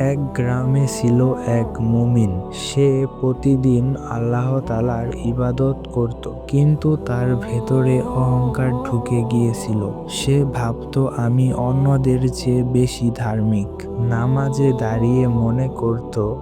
এক গ্রামে ছিল এক মুমিন। সে প্রতিদিন আল্লাহ তালার ইবাদত করত, কিন্তু তার ভেতরে অহংকার ঢুকে গিয়েছিল। সে ভাবত, আমি অন্যদের চেয়ে বেশি ধার্মিক। নামাজে দাঁড়িয়ে মনে করত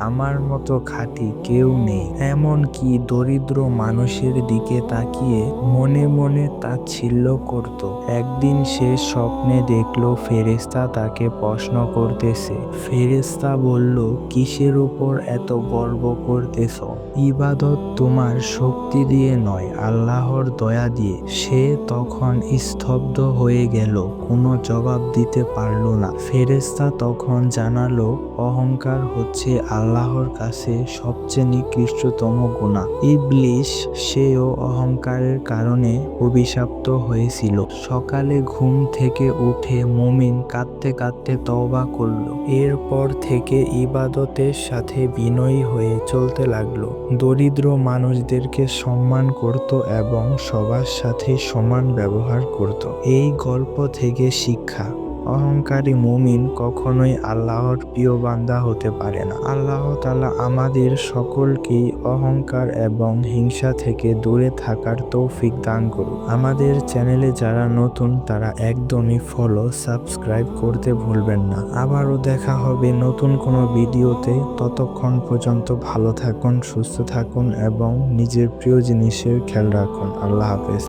আমার মতো খাঁটি কেউ নেই। এমনকি দরিদ্র মানুষের দিকে তাকিয়ে মনে মনে তাচ্ছিল্য করত। একদিন সে স্বপ্নে দেখল, ফেরেশতা তাকে প্রশ্ন করতেছে। ফেরেশতা বলল, কিসের উপর এত গর্ব করতেছ? ইবাদত তোমার শক্তি দিয়ে নয়, আল্লাহর দয়া দিয়ে। সে তখন স্তব্ধ হয়ে গেল, কোনো জবাব দিতে পারল না। ফেরেশতা তখন জানালো অহংকার হচ্ছে আল্লাহর কাছে সবচেয়ে নিকৃষ্টতম গুণা। ইবলিশ সেও অহংকারের কারণে অভিশাপ্ত হয়েছিল। সকালে ঘুম থেকে উঠে মুমিন কাঁদতে কাঁদতে তওবা করল। এরপর থেকে ইবাদতের সাথে বিনয়ী হয়ে চলতে লাগল। দরিদ্র মানুষদেরকে সম্মান করত এবং সবার সাথে সমান ব্যবহার করত। এই গল্প থেকে শিক্ষা অহংকারী মুমিন কখনোই আল্লাহর প্রিয় বান্দা হতে পারে না। আল্লাহ তালা আমাদের সকলকেই অহংকার এবং হিংসা থেকে দূরে থাকার তৌফিক দান করুন। আমাদের চ্যানেলে যারা নতুন, তারা একদমই ফলো সাবস্ক্রাইব করতে ভুলবেন না। আবারও দেখা হবে নতুন কোনো ভিডিওতে। ততক্ষণ পর্যন্ত ভালো থাকুন, সুস্থ থাকুন এবং নিজের প্রিয় জিনিসের খেয়াল রাখুন। আল্লাহ হাফেজ।